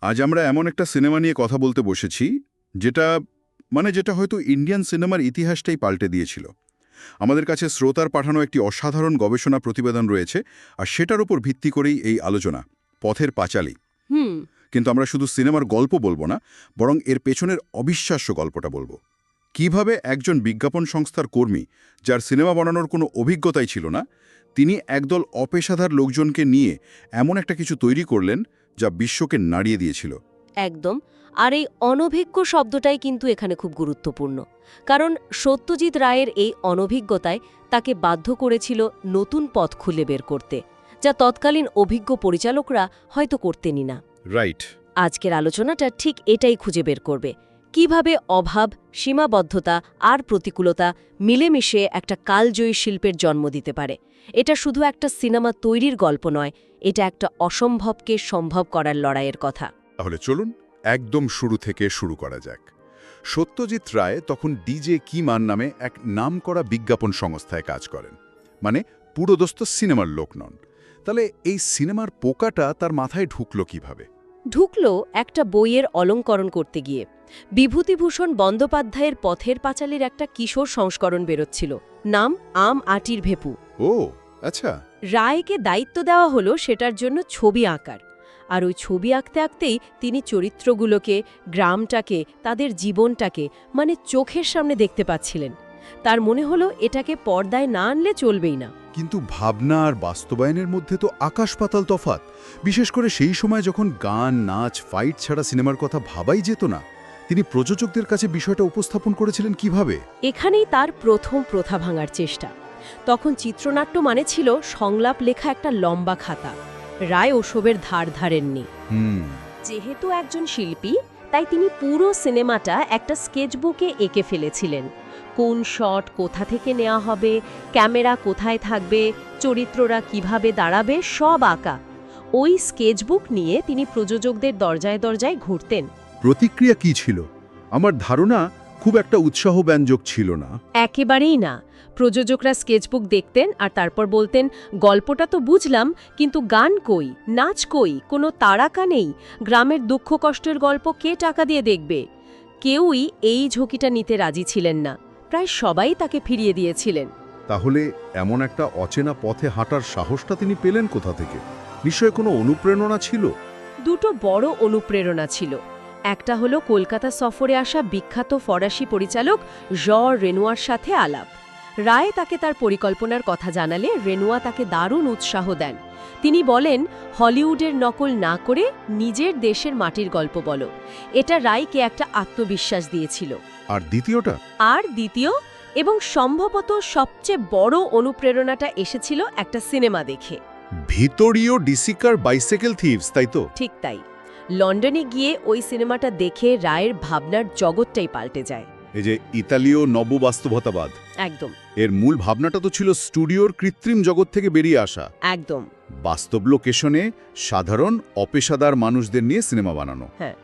আজ আমরা এমন একটা সিনেমা নিয়ে কথা বলতে বসেছি যেটা মানে যেটা হয়তো ইন্ডিয়ান সিনেমার ইতিহাসটাই পাল্টে দিয়েছিল। আমাদের কাছে শ্রোতার পাঠানো একটি অসাধারণ গবেষণা প্রতিবেদন রয়েছে আর সেটার উপর ভিত্তি করেই এই আলোচনা পথের পাঁচালী। হুম। কিন্তু আমরা শুধু সিনেমার গল্প বলব না বরং এর পেছনের অবিশ্বাস্য গল্পটা বলব। কীভাবে একজন বিজ্ঞাপন সংস্থার কর্মী যার সিনেমা বানানোর কোনো অভিজ্ঞতাই ছিল না তিনি একদল অপেশাদার লোকজনকে নিয়ে এমন একটা কিছু তৈরি করলেন যা বিশ্বকে নাড়িয়ে দিয়েছিল। একদম। আর এই অনভিজ্ঞ শব্দটাই কিন্তু এখানে খুব গুরুত্বপূর্ণ। কারণ সত্যজিৎ রায়ের এই অনভিজ্ঞতায় তাকে বাধ্য করেছিল নতুন পথ খুলে বের করতে যা তৎকালীন অভিজ্ঞ পরিচালকরা হয়তো করতেনই না। রাইট। আজকের আলোচনাটা ঠিক এটাই খুঁজে বের করবে। কীভাবে অভাব সীমাবদ্ধতা আর প্রতিকূলতা মিলেমিশে একটা কালজয়ী শিল্পের জন্ম দিতে পারে। এটা শুধু একটা সিনেমা তৈরির গল্প নয়, এটা একটা অসম্ভবকে সম্ভব করার লড়াইয়ের কথা। তাহলে চলুন একদম শুরু থেকে শুরু করা যাক। সত্যজিৎ রায় তখন ডিজে কিমান নামে এক নাম করা বিজ্ঞাপন সংস্থায় কাজ করেন মানে পুরোদস্ত সিনেমার লোক নন। তাহলে এই সিনেমার পোকাটা তার মাথায় ঢুকলো কীভাবে? ঢুকল একটা বইয়ের অলঙ্করণ করতে গিয়ে। বিভূতিভূষণ বন্দ্যোপাধ্যায়ের পথের পাঁচালীর একটা কিশোর সংস্করণ বেরোচ্ছিল। নাম আম আটির ভেপু। ও আচ্ছা। রায়কে দায়িত্ব দেওয়া হলো সেটার জন্য ছবি আঁকার। আর ওই ছবি আঁকতে আঁকতেই তিনি চরিত্রগুলোকে গ্রামটাকে তাদের জীবনটাকে মানে চোখের সামনে দেখতে পাচ্ছিলেন। তার মনে হলো এটাকে পর্দায় না আনলে চলবেই না। কিন্তু ভাবনা আর বাস্তবায়নের মধ্যে তো আকাশ পাতাল তফাত বিশেষ করে সেই সময় যখন গান নাচ ফাইট ছাড়া সিনেমার কথা ভাবাই যেত না তিনি প্রযোজকদের কাছে বিষয়টা উপস্থাপন করেছিলেন কীভাবে? এখানেই তার প্রথম প্রথা ভাঙার চেষ্টা। তখন চিত্রনাট্য মানে ছিল সংলাপ লেখা একটা লম্বা খাতা। রায় ওসবের ধার ধারেননি। যেহেতু একজন শিল্পী তাই তিনি পুরো সিনেমাটা একটা স্কেচবুকে এঁকে ফেলেছিলেন। কোন শট কোথা থেকে নেওয়া হবে ক্যামেরা কোথায় থাকবে চরিত্ররা কীভাবে দাঁড়াবে সব আঁকা। ওই স্কেচবুক নিয়ে তিনি প্রযোজকদের দরজায় দরজায় ঘুরতেন। প্রতিক্রিয়া কি ছিল? আমার ধারণা খুব একটা উৎসাহব্যঞ্জক ছিল না। একেবারেই না। প্রযোজকরা স্কেচবুক দেখতেন আর তারপর বলতেন গল্পটা তো বুঝলাম কিন্তু গান কই নাচ কই কোনো তাড়াকা নেই। গ্রামের দুঃখ কষ্টের গল্প কে টাকা দিয়ে দেখবে? কেউই এই ঝুঁকিটা নিতে রাজি ছিলেন না। প্রায় সবাই তাকে ফিরিয়ে দিয়েছিলেন। তাহলে এমন একটা অচেনা পথে হাঁটার সাহসটা তিনি পেলেন কোথা থেকে? নিশ্চয় কোনো অনুপ্রেরণা ছিল? দুটো বড় অনুপ্রেরণা ছিল। একটা হলো কলকাতা সফরে আসা বিখ্যাত ফরাসি পরিচালক জ রেনুয়ার সাথে আলাপ। রায় তাকে তার পরিকল্পনার কথা জানালে রেনুয়া তাকে দারুণ উৎসাহ দেন। তিনি বলেন হলিউডের নকল না করে নিজের দেশের মাটির গল্প বলো। এটা রায়কে একটা আত্মবিশ্বাস দিয়েছিল। আর দ্বিতীয়টা? আর দ্বিতীয় এবং সম্ভবত সবচেয়ে বড় অনুপ্রেরণাটা এসেছিল একটা সিনেমা দেখে। ভিতরীয় ডিসিকার বাইসাইকেল থিভস তাই তো? ঠিক তাই। লন্ডনে গিয়ে ওই সিনেমাটা দেখে রায়ের ভাবনার জগৎটাই পাল্টে যায়। এই যে ইতালীয় নববাস্তবতাবাদ। একদম। এর মূল ভাবনাটা তো ছিল স্টুডিওর কৃত্রিম জগৎ থেকে বেরিয়ে আসা। একদম। বাস্তব লোকেশনে সাধারণ অপেশাদার মানুষদের নিয়ে সিনেমা বানানো। হ্যাঁ।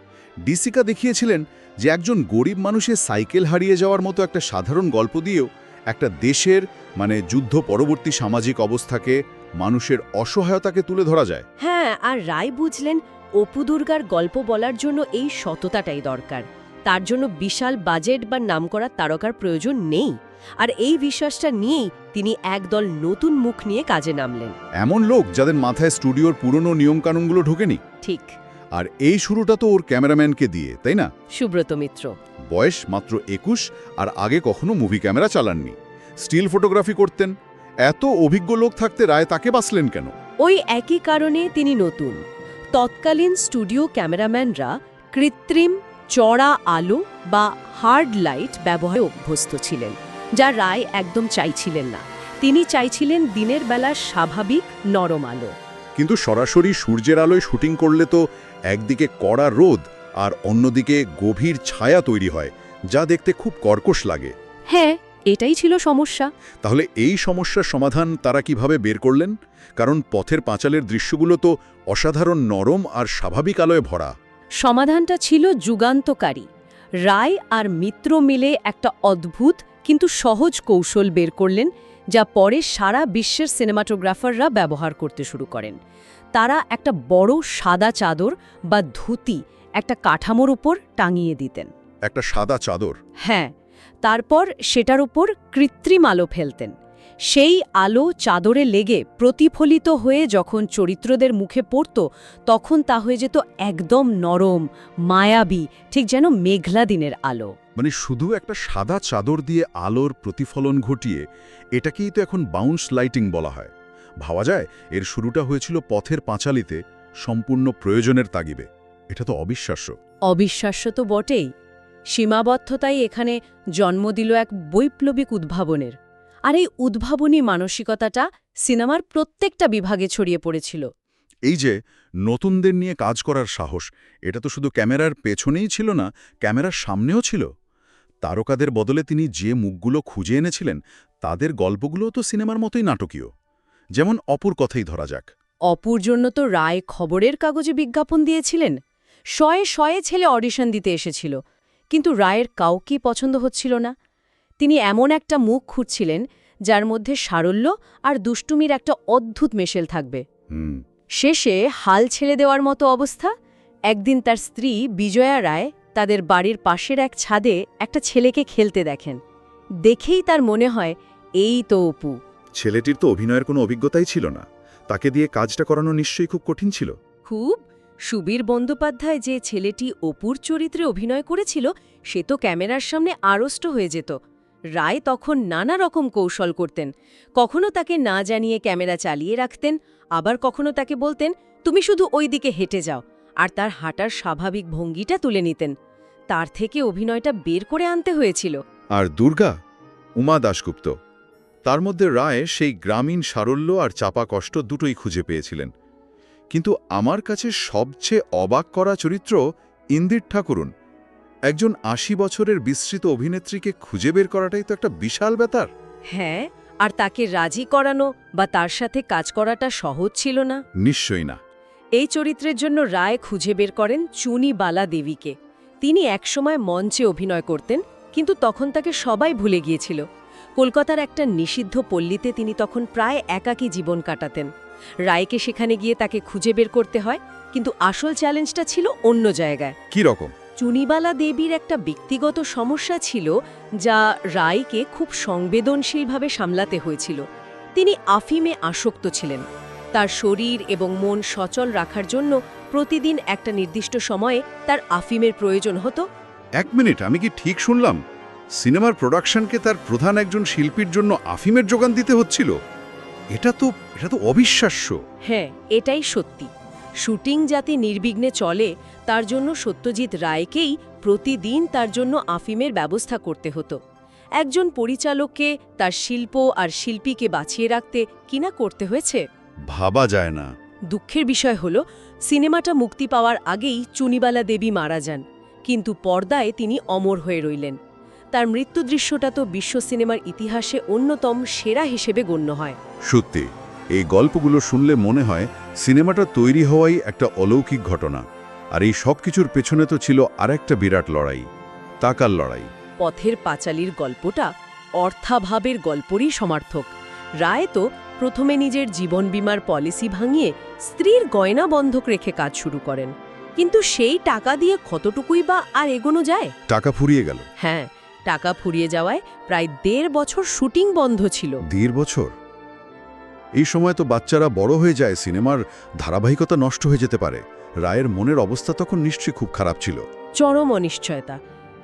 ডিসিকা দেখিয়েছিলেন যে একজন গরিব মানুষের সাইকেল হারিয়ে যাওয়ার মতো একটা সাধারণ গল্প দিয়েও একটা দেশের মানে যুদ্ধ পরবর্তী সামাজিক অবস্থাকে মানুষের অসহায়তাকে তুলে ধরা যায়। হ্যাঁ আর রায় বুঝলেন অপু দুর্গার গল্প বলার জন্য এই সততাটাই দরকার। তার জন্য বিশাল বাজেট বা নামকরা তারকার প্রয়োজন নেই। আর এই বিশ্বাসটা নিয়েই তিনি একদল নতুন মুখ নিয়ে কাজে নামলেন। এমন লোক যাদের মাথায় স্টুডিওর পুরনো নিয়মকানুনগুলো ঢোকেনি। ঠিক। আর এই শুরুটা তো ওর ক্যামেরাম্যানকে দিয়ে তাই না? সুব্রত মিত্র। বয়স মাত্র একুশ আর আগে কখনো মুভি ক্যামেরা চালাননি। স্টিল ফটোগ্রাফি করতেন। এত অভিজ্ঞ লোক থাকতে রায় তাকে বাঁচলেন কেন? ওই একই কারণে তিনি নতুন। তৎকালীন স্টুডিও ক্যামেরাম্যানরা কৃত্রিম চড়া আলো বা হার্ড লাইট ব্যবহারে অভ্যস্ত ছিলেন যা রায় একদম চাইছিলেন না। তিনি চাইছিলেন দিনের বেলা স্বাভাবিক নরম আলো। কিন্তু সরাসরি সূর্যের আলোয় শুটিং করলে তো একদিকে কড়া রোদ আর অন্যদিকে গভীর ছায়া তৈরি হয় যা দেখতে খুব কর্কশ লাগে। হ্যাঁ এটাই ছিল সমস্যা। তাহলে এই সমস্যার সমাধান তারা কীভাবে বের করলেন? কারণ পথের পাঁচালের দৃশ্যগুলো তো অসাধারণ নরম আর স্বাভাবিক আলোয় ভরা। সমাধানটা ছিল যুগান্তকারী। রায় আর মিত্র মিলে একটা অদ্ভুত কিন্তু সহজ কৌশল বের করলেন যা পরে সারা বিশ্বের সিনেমাটোগ্রাফাররা ব্যবহার করতে শুরু করেন। তারা একটা বড় সাদা চাদর বা ধুতি একটা কাঠামোর উপর টাঙিয়ে দিতেন। একটা সাদা চাদর? হ্যাঁ তারপর সেটার উপর কৃত্রিম আলো ফেলতেন। সেই আলো চাদরে লেগে প্রতিফলিত হয়ে যখন চরিত্রদের মুখে পড়ত তখন তা হয়ে যেত একদম নরম মায়াবী ঠিক যেন মেঘলা দিনের আলো। মানে শুধু একটা সাদা চাদর দিয়ে আলোর প্রতিফলন ঘটিয়ে এটাকেই তো এখন বাউন্স লাইটিং বলা হয়। ভাবা যায় এর শুরুটা হয়েছিল পথের পাঁচালিতে সম্পূর্ণ প্রয়োজনের তাগিবে এটা তো অবিশ্বাস্য। অবিশ্বাস্য তো বটেই। সীমাবদ্ধতাই এখানে জন্ম দিল এক বৈপ্লবিক উদ্ভাবনের। আর এই উদ্ভাবনী মানসিকতাটা সিনেমার প্রত্যেকটা বিভাগে ছড়িয়ে পড়েছিল। এই যে নতুনদের নিয়ে কাজ করার সাহস এটা তো শুধু ক্যামেরার পেছনেই ছিল না ক্যামেরার সামনেও ছিল। তারকাদের বদলে তিনি যে মুখগুলো খুঁজে এনেছিলেন তাদের গল্পগুলোও তো সিনেমার মতোই নাটকীয়। যেমন অপুর কথাই ধরা যাক। অপুর জন্য তো রায় খবরের কাগজে বিজ্ঞাপন দিয়েছিলেন। শয়ে শয়ে ছেলে অডিশন দিতে এসেছিল কিন্তু রায়ের কাউকেই পছন্দ হচ্ছিল না। তিনি এমন একটা মুখ খুঁজছিলেন যার মধ্যে সারল্য আর দুষ্টুমির একটা অদ্ভুত মেশেল থাকবে। শেষে হাল ছেড়ে দেওয়ার মতো অবস্থা। একদিন তার স্ত্রী বিজয়া রায় তাদের বাড়ির পাশের এক ছাদে একটা ছেলেকে খেলতে দেখেন। দেখেই তার মনে হয় এই তো অপু। ছেলেটির তো অভিনয়ের কোনো অভিজ্ঞতাই ছিল না। তাকে দিয়ে কাজটা করানো নিশ্চয়ই খুব কঠিন ছিল। খুব? সুবীর বন্দ্যোপাধ্যায় যে ছেলেটি অপুর চরিত্রে অভিনয় করেছিল সে তো ক্যামেরার সামনে আড়ষ্ট হয়ে যেত। রায় তখন নানা রকম কৌশল করতেন। কখনো তাকে না জানিয়ে ক্যামেরা চালিয়ে রাখতেন, আবার কখনো তাকে বলতেন, তুমি শুধু ওই দিকে হেঁটে যাও। আর তার হাঁটার স্বাভাবিক ভঙ্গিটা তুলে নিতেন। তার থেকে অভিনয়টা বের করে আনতে হয়েছিল। আর দুর্গা, উমা দাশগুপ্ত, তার মধ্যে রায় সেই গ্রামীণ সারল্য আর চাপা কষ্ট দুটোই খুঁজে পেয়েছিলেন। কিন্তু আমার কাছে সবচেয়ে অবাক করা চরিত্র ইন্দির ঠাকুরুন। একজন আশি বছরের বিস্তৃত অভিনেত্রীকে খুঁজে বের করাটাই তো একটা বিশাল ব্যাপার। হ্যাঁ আর তাকে রাজি করানো বা তার সাথে কাজ করাটা সহজ ছিল না। নিশ্চয়ই না। এই চরিত্রের জন্য রায় খুঁজে বের করেন চুনি বালা দেবীকে। তিনি একসময় মঞ্চে অভিনয় করতেন কিন্তু তখন তাকে সবাই ভুলে গিয়েছিল। কলকাতার একটা নিষিদ্ধ পল্লীতে তিনি তখন প্রায় একাকী জীবন কাটাতেন। রায়কে সেখানে গিয়ে তাকে খুঁজে বের করতে হয় কিন্তু আসল চ্যালেঞ্জটা ছিল অন্য জায়গায়। কি রকম চুনিবালা দেবীর একটা ব্যক্তিগত সমস্যা ছিল যা রায়কে খুব সংবেদনশীলভাবে সামলাতে হয়েছিল। তিনি আফিমে আসক্ত ছিলেন। তার শরীর এবং মন সচল রাখার জন্য প্রতিদিন একটা নির্দিষ্ট সময়ে তার আফিমের প্রয়োজন হতো। এক মিনিট আমি কি ঠিক শুনলাম? সিনেমার প্রোডাকশনকে তার প্রধান একজন শিল্পীর জন্য আফিমের যোগান দিতে হচ্ছিল? এটা তো এটা তো অবিশ্বাস্য। হ্যাঁ এটাই সত্যি। শুটিং যাতে নির্বিঘ্নে চলে তার জন্য সত্যজিৎ রায়কেই প্রতিদিন তার জন্য আফিমের ব্যবস্থা করতে হতো। একজন পরিচালককে তার শিল্প আর শিল্পীকে বাঁচিয়ে রাখতে কিনা করতে হয়েছে? ভাবা যায় না। দুঃখের বিষয় হল সিনেমাটা মুক্তি পাওয়ার আগেই চুনিবালা দেবী মারা যান কিন্তু পর্দায় তিনি অমর হয়ে রইলেন। তার মৃত্যু দৃশ্যটা তো বিশ্ব সিনেমার ইতিহাসে অন্যতম সেরা হিসেবে গণ্য হয়। সত্যি। এই গল্পগুলো শুনলে মনে হয় সিনেমাটা তৈরি হওয়াই একটা অলৌকিক ঘটনা। আর এই সব কিছুর পেছনে তো ছিল আরেকটা বিরাট লড়াই টাকার লড়াই। পথের পাঁচালির গল্পটা অর্থাভাবের গল্পরই সমার্থক। রায় তো প্রথমে নিজের জীবন বীমার পলিসি ভাঙিয়ে স্ত্রীর গয়না বন্ধক রেখে কাজ শুরু করেন। কিন্তু সেই টাকা দিয়ে কতটুকুই বা আর এগোনো যায়? টাকা ফুরিয়ে গেল। হ্যাঁ টাকা ফুরিয়ে যাওয়ায় প্রায় দেড় বছর শুটিং বন্ধ ছিল। দেড় বছর? এই সময় তো বাচ্চারা বড় হয়ে যায়, সিনেমার ধারাবাহিকতা নষ্ট হয়ে যেতে পারে। রায়ের মনের অবস্থা তখন নিশ্চয়ই খুব খারাপ ছিল। চরম অনিশ্চয়তা।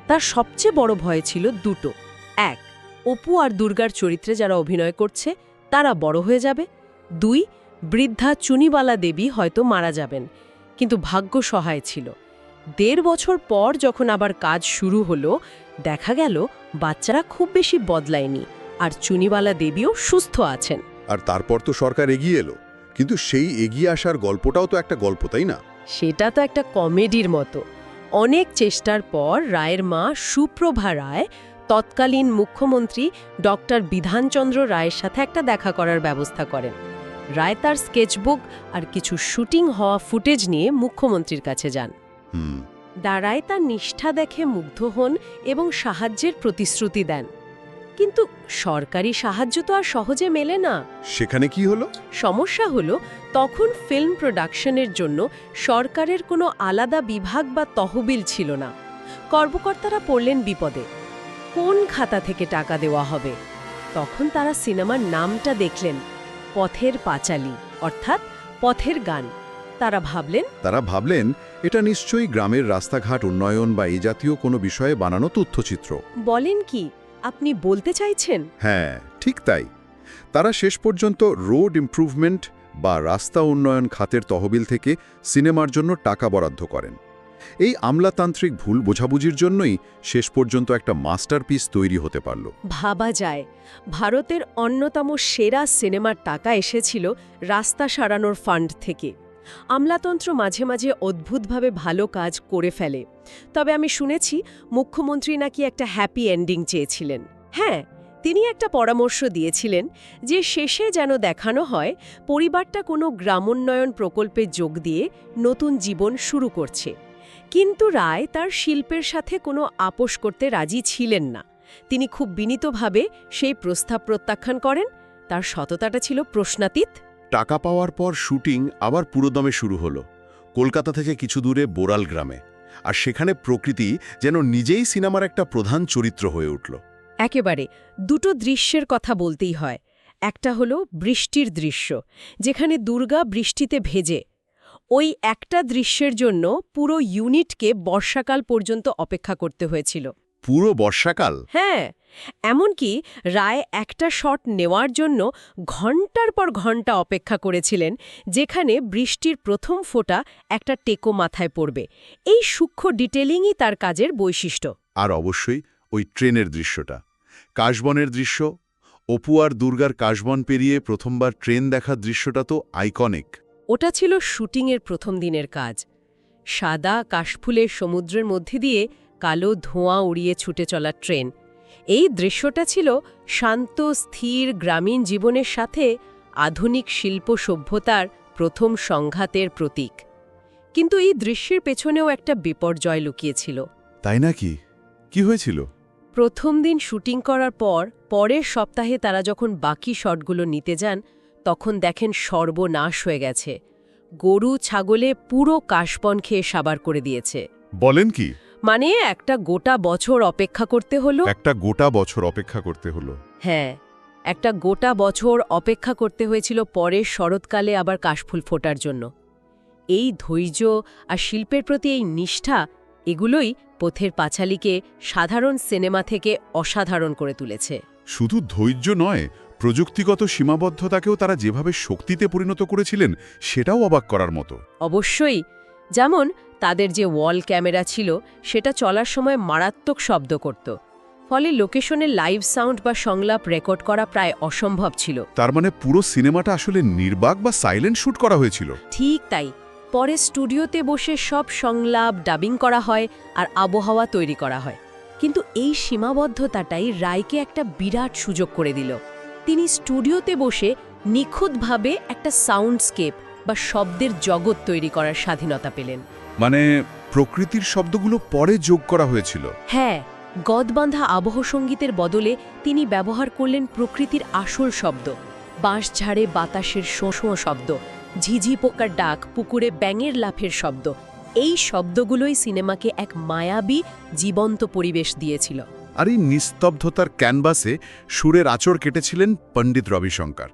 তার সবচেয়ে বড় ভয় ছিল দুটো। এক, অপু আর দুর্গার চরিত্রে যারা অভিনয় করছে, তারা বড় হয়ে যাবে। দুই, বৃদ্ধা চুনিবালা দেবী হয়তো মারা যাবেন, কিন্তু ভাগ্য সহায় ছিল। দেড় বছর পর যখন আবার কাজ শুরু হলো, দেখা গেল বাচ্চারা খুব বেশি বদলায়নি, আর চুনিবালা দেবীও সুস্থ আছেন। আর তারপর তো সরকার এগিয়ে এলো। কিন্তু সেই এগিয়ে আসার গল্পটাও তো একটা গল্প তাই না? সেটা তো একটা কমেডির মতো। অনেক চেষ্টার পর রায়ের মা সুপ্রভা রায় তৎকালীন মুখ্যমন্ত্রী ডক্টর বিধানচন্দ্র রায়ের সাথে একটা দেখা করার ব্যবস্থা করেন। রায় তার স্কেচবুক আর কিছু শুটিং হওয়া ফুটেজ নিয়ে মুখ্যমন্ত্রীর কাছে যান। দাঁড়ায় তার নিষ্ঠা দেখে মুগ্ধ হন এবং সাহায্যের প্রতিশ্রুতি দেন। কিন্তু সরকারি সাহায্য তো আর সহজে মেলে না। সেখানে কি হলো? সমস্যা হলো তখন ফিল্ম প্রোডাকশনের জন্য সরকারের কোনো আলাদা বিভাগ বা তহবিল ছিল না। কর্মকর্তারা পড়লেন বিপদে। কোন খাতা থেকে টাকা দেওয়া হবে? তখন তারা সিনেমার নামটা দেখলেন পথের পাঁচালী অর্থাৎ পথের গান। তারা ভাবলেন তারা ভাবলেন এটা নিশ্চয়ই গ্রামের রাস্তাঘাট উন্নয়ন বা এই জাতীয় কোনো বিষয়ে বানানো তথ্যচিত্র। বলেন কি আপনি বলতে চাইছেন? হ্যাঁ ঠিক তাই। তারা শেষ পর্যন্ত রোড ইমপ্রুভমেন্ট বা রাস্তা উন্নয়ন খাতের তহবিল থেকে সিনেমার জন্য টাকা বরাদ্দ করেন। এই আমলাতান্ত্রিক ভুল বোঝাবুঝির জন্যই শেষ পর্যন্ত একটা মাস্টারপিস তৈরি হতে পারল। ভাবা যায়। ভারতের অন্যতম সেরা সিনেমার টাকা এসেছিল রাস্তা সারানোর ফান্ড থেকে। আমলাতন্ত্র মাঝে মাঝে অদ্ভুতভাবে ভালো কাজ করে ফেলে। তবে আমি শুনেছি মুখ্যমন্ত্রী নাকি একটা হ্যাপি এন্ডিং চেয়েছিলেন। হ্যাঁ তিনি একটা পরামর্শ দিয়েছিলেন যে শেষে যেন দেখানো হয় পরিবারটা কোনো গ্রামোন্নয়ন প্রকল্পে যোগ দিয়ে নতুন জীবন শুরু করছে। কিন্তু রায় তার শিল্পের সাথে কোনো আপোষ করতে রাজি ছিলেন না। তিনি খুব বিনীতভাবে সেই প্রস্তাব প্রত্যাখ্যান করেন। তার সততাটা ছিল প্রশ্নাতীত। টাকা পাওয়ার পর শুটিং আবার পুরোদমে শুরু হলো কলকাতা থেকে কিছু দূরে বোরাল গ্রামে। আর সেখানে প্রকৃতি যেন নিজেই সিনেমার একটা প্রধান চরিত্র হয়ে উঠল। একেবারে দুটো দৃশ্যের কথা বলতেই হয়। একটা হলো বৃষ্টির দৃশ্য যেখানে দুর্গা বৃষ্টিতে ভেজে। ওই একটা দৃশ্যের জন্য পুরো ইউনিটকে বর্ষাকাল পর্যন্ত অপেক্ষা করতে হয়েছিল। পুরো বর্ষাকাল? হ্যাঁ। এমনকি রায় একটা শট নেওয়ার জন্য ঘণ্টার পর ঘণ্টা অপেক্ষা করেছিলেন যেখানে বৃষ্টির প্রথম ফোঁটা একটা টেকো মাথায় পড়বে। এই সূক্ষ্ম ডিটেলিংই তার কাজের বৈশিষ্ট্য। আর অবশ্যই ওই ট্রেনের দৃশ্যটা। কাশবনের দৃশ্য অপু আর দুর্গার কাশবন পেরিয়ে প্রথমবার ট্রেন দেখার দৃশ্যটা তো আইকনিক ওটা ছিল শুটিংয়ের প্রথম দিনের কাজ। সাদা কাশফুলের সমুদ্রের মধ্যে দিয়ে কালো ধোঁয়া উড়িয়ে ছুটে চলা ট্রেন। এই দৃশ্যটা ছিল শান্ত স্থির গ্রামীণ জীবনের সাথে আধুনিক শিল্প সভ্যতার প্রথম সংঘাতের প্রতীক। কিন্তু এই দৃশ্যের পেছনেও একটা বিপর্যয় লুকিয়েছিল। তাই নাকি? কি হয়েছিল? প্রথম দিন শুটিং করার পর পরের সপ্তাহে তারা যখন বাকি শটগুলো নিতে যান তখন দেখেন সর্বনাশ হয়ে গেছে। গরু ছাগলে পুরো কাশবন খেয়ে সাবার করে দিয়েছে। বলেন কি? মানে একটা গোটা বছর অপেক্ষা করতে হলো? একটা গোটা বছর অপেক্ষা করতে হলো। হ্যাঁ একটা গোটা বছর অপেক্ষা করতে হয়েছিল পরের শরৎকালে আবার কাশফুল ফোটার জন্য। এই ধৈর্য আর শিল্পের প্রতি এই নিষ্ঠা এগুলোই পথের পাঁচালীকে সাধারণ সিনেমা থেকে অসাধারণ করে তুলেছে। শুধু ধৈর্য নয় প্রযুক্তিগত সীমাবদ্ধতাকেও তারা যেভাবে শক্তিতে পরিণত করেছিলেন সেটাও অবাক করার মতো। অবশ্যই যেমন তাদের যে ওয়াল ক্যামেরা ছিল সেটা চলার সময় মারাত্মক শব্দ করত। ফলে লোকেশনে লাইভ সাউন্ড বা সংলাপ রেকর্ড করা প্রায় অসম্ভব ছিল। তার মানে পুরো সিনেমাটা আসলে নির্বাক বা সাইলেন্ট শুট করা হয়েছিল? ঠিক তাই। পরে স্টুডিওতে বসে সব সংলাপ ডাবিং করা হয় আর আবহাওয়া তৈরি করা হয়। কিন্তু এই সীমাবদ্ধতাটাই রায়কে একটা বিরাট সুযোগ করে দিল। তিনি স্টুডিওতে বসে নিখুঁতভাবে একটা সাউন্ডস্কেপ বা শব্দের জগৎ তৈরি করার স্বাধীনতা পেলেন। মানে প্রকৃতির শব্দগুলো পরে যোগ করা হয়েছিল। হ্যাঁ গদবাঁধা আবহ সঙ্গীতের বদলে তিনি ব্যবহার করলেন প্রকৃতির আসল শব্দ বাঁশঝাড়ে বাতাসের শোঁশো শব্দ ঝিঝি পোকার ডাক পুকুরে ব্যাঙের লাফের শব্দ এই শব্দগুলোই সিনেমাকে এক মায়াবী জীবন্ত পরিবেশ দিয়েছিল। আর এই নিস্তব্ধতার ক্যানভাসে সুরের আচর কেটেছিলেন পণ্ডিত রবিশঙ্কর।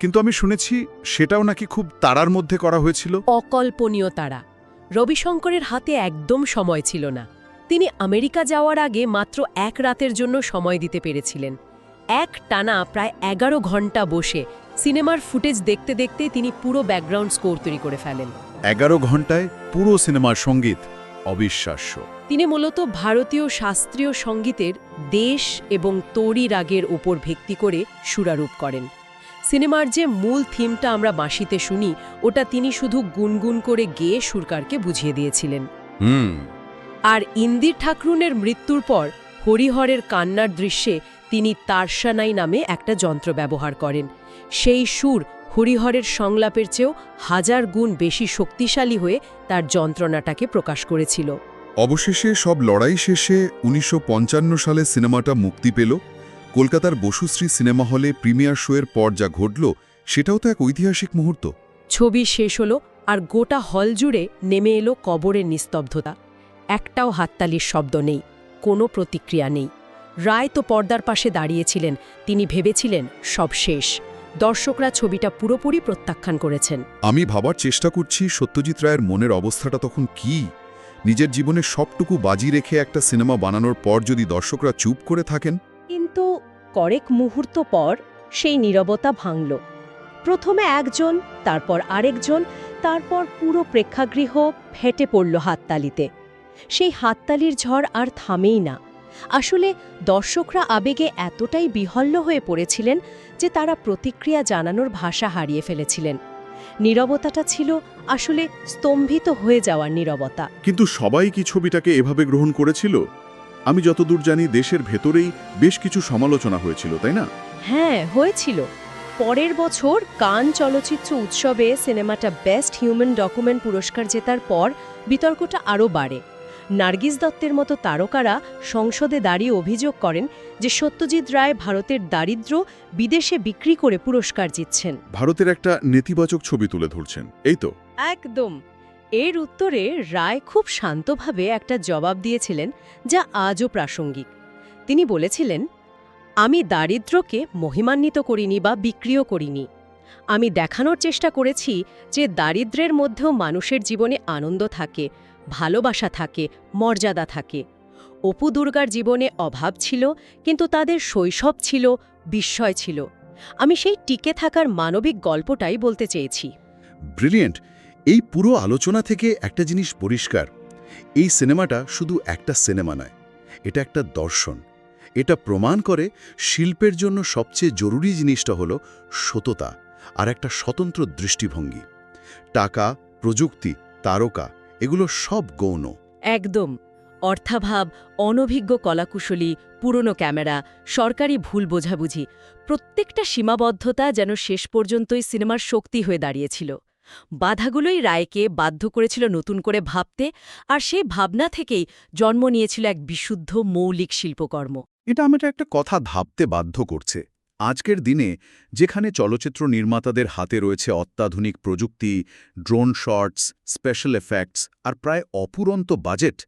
কিন্তু আমি শুনেছি সেটাও নাকি খুব তারার মধ্যে করা হয়েছিল। অকল্পনীয় তারা। রবিশঙ্করের হাতে একদম সময় ছিল না। তিনি আমেরিকা যাওয়ার আগে মাত্র এক রাতের জন্য সময় দিতে পেরেছিলেন। এক টানা প্রায় এগারো ঘণ্টা বসে সিনেমার ফুটেজ দেখতে দেখতে তিনি পুরো ব্যাকগ্রাউন্ড স্কোর তৈরি করে ফেলেন। এগারো ঘন্টায় পুরো সিনেমার সংগীত অবিশ্বাস্য। তিনি মূলত ভারতীয় শাস্ত্রীয় সঙ্গীতের দেশ এবং তরি রাগের উপর ভিত্তি করে সুরারূপ করেন। সিনেমার যে মূল থিমটা আমরা বাঁশিতে শুনি ওটা তিনি শুধু গুনগুন করে গেয়ে সুরকারকে বুঝিয়ে দিয়েছিলেন। হুম। আর ইন্দির ঠাকরুনের মৃত্যুর পর হরিহরের কান্নার দৃশ্যে তিনি তারসানাই নামে একটা যন্ত্র ব্যবহার করেন। সেই সুর হরিহরের সংলাপের চেয়েও হাজার গুণ বেশি শক্তিশালী হয়ে তার যন্ত্রণাটাকে প্রকাশ করেছিল। অবশেষে সব লড়াই শেষে উনিশশো পঞ্চান্ন সালে সিনেমাটা মুক্তি পেল। কলকাতার বসুশ্রী সিনেমা হলে প্রিমিয়ার শোয়ের পর যা ঘটল সেটাও তো এক ঐতিহাসিক মুহূর্ত। ছবি শেষ হলো আর গোটা হল জুড়ে নেমে এলো কবরের নিস্তব্ধতা। একটাও হাততালির শব্দ নেই কোনো প্রতিক্রিয়া নেই। রায় তো পর্দার পাশে দাঁড়িয়েছিলেন তিনি ভেবেছিলেন সব শেষ। দর্শকরা ছবিটা পুরোপুরি প্রত্যাখ্যান করেছেন। আমি ভাবার চেষ্টা করছি সত্যজিৎ রায়ের মনের অবস্থাটা তখন কি? নিজের জীবনে সবটুকু বাজি রেখে একটা সিনেমা বানানোর পর যদি দর্শকরা চুপ করে থাকেন? কিন্তু কয়েক মুহূর্ত পর সেই নীরবতা ভাঙল। প্রথমে একজন, তারপর আরেকজন, তারপর পুরো প্রেক্ষাগৃহ ফেটে পড়ল হাততালিতে। সেই হাততালির ঝড় আর থামেই না। আসলে দর্শকরা আবেগে এতটাই বিহল্য হয়ে পড়েছিলেন যে তারা প্রতিক্রিয়া জানানোর ভাষা হারিয়ে ফেলেছিলেন। নীরবতাটা ছিল আসলে স্তম্ভিত হয়ে যাওয়ার নীরবতা। কিন্তু সবাই কি ছবিটাকে এভাবে গ্রহণ করেছিল? আমি যতদূর জানি দেশের ভেতরেই বেশ কিছু সমালোচনা হয়েছিল তাই না? হ্যাঁ হয়েছিল। পরের বছর কান চলচ্চিত্র উৎসবে সিনেমাটা বেস্ট হিউম্যান ডকুমেন্ট পুরস্কার জেতার পর বিতর্কটা আরও বাড়ে। নার্গিস দত্তের মতো তারকারা সংসদে দাঁড়িয়ে অভিযোগ করেন যে সত্যজিৎ রায় ভারতের দারিদ্র্য বিদেশে বিক্রি করে পুরস্কার জিতছেন। ভারতের একটা নেতিবাচক ছবি তুলে ধরছেন এই তো? একদম। এর উত্তরে রায় খুব শান্তভাবে একটা জবাব দিয়েছিলেন, যা আজও প্রাসঙ্গিক। তিনি বলেছিলেন, আমি দারিদ্র্যকে মহিমান্বিত করিনি বা বিক্রিও করিনি। আমি দেখানোর চেষ্টা করেছি যে দারিদ্র্যের মধ্যেও মানুষের জীবনে আনন্দ থাকে, ভালোবাসা থাকে, মর্যাদা থাকে। অপু দুর্গার জীবনে অভাব ছিল, কিন্তু তাদের শৈশব ছিল, বিস্ময় ছিল। আমি সেই টিকে থাকার মানবিক গল্পটাই বলতে চেয়েছি। ব্রিলিয়েন্ট! এই পুরো আলোচনা থেকে একটা জিনিস পরিষ্কার। এই সিনেমাটা শুধু একটা সিনেমা নয়, এটা একটা দর্শন। এটা প্রমাণ করে শিল্পের জন্য সবচেয়ে জরুরি জিনিসটা হলো সততা আর একটা স্বতন্ত্র দৃষ্টিভঙ্গি। টাকা, প্রযুক্তি, তারকা, এগুলো সব গৌণ। একদম। অর্থাভাব, অনভিজ্ঞ কলাকুশলী, পুরনো ক্যামেরা, সরকারি ভুল বোঝাবুঝি, প্রত্যেকটা সীমাবদ্ধতা যেন শেষ পর্যন্তই সিনেমার শক্তি হয়ে দাঁড়িয়েছিল। বাধাগুলোই রায়কে বাধ্য করেছিল নতুন করে ভাবতে, আর সেই ভাবনা থেকেই জন্ম নিয়েছিল এক বিশুদ্ধ মৌলিক শিল্পকর্ম। এটা আমাকে একটা কথা ভাবতে বাধ্য করছে। আজকের দিনে যেখানে চলচ্চিত্র নির্মাতাদের হাতে রয়েছে অত্যাধুনিক প্রযুক্তি, ড্রোন শটস, স্পেশাল এফেক্টস, আর প্রায় অপুরন্ত বাজেট,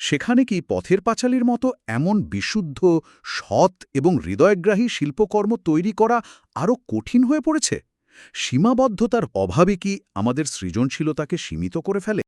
সেখানে কি পথের পাঁচালীর মতো এমন বিশুদ্ধ, সৎ এবং হৃদয়গ্রাহী শিল্পকর্ম তৈরি করা আরও কঠিন হয়ে পড়েছে? সীমাবদ্ধতার অভাবে কি আমাদের সৃজনশীলতাকে সীমিত করে ফেলে?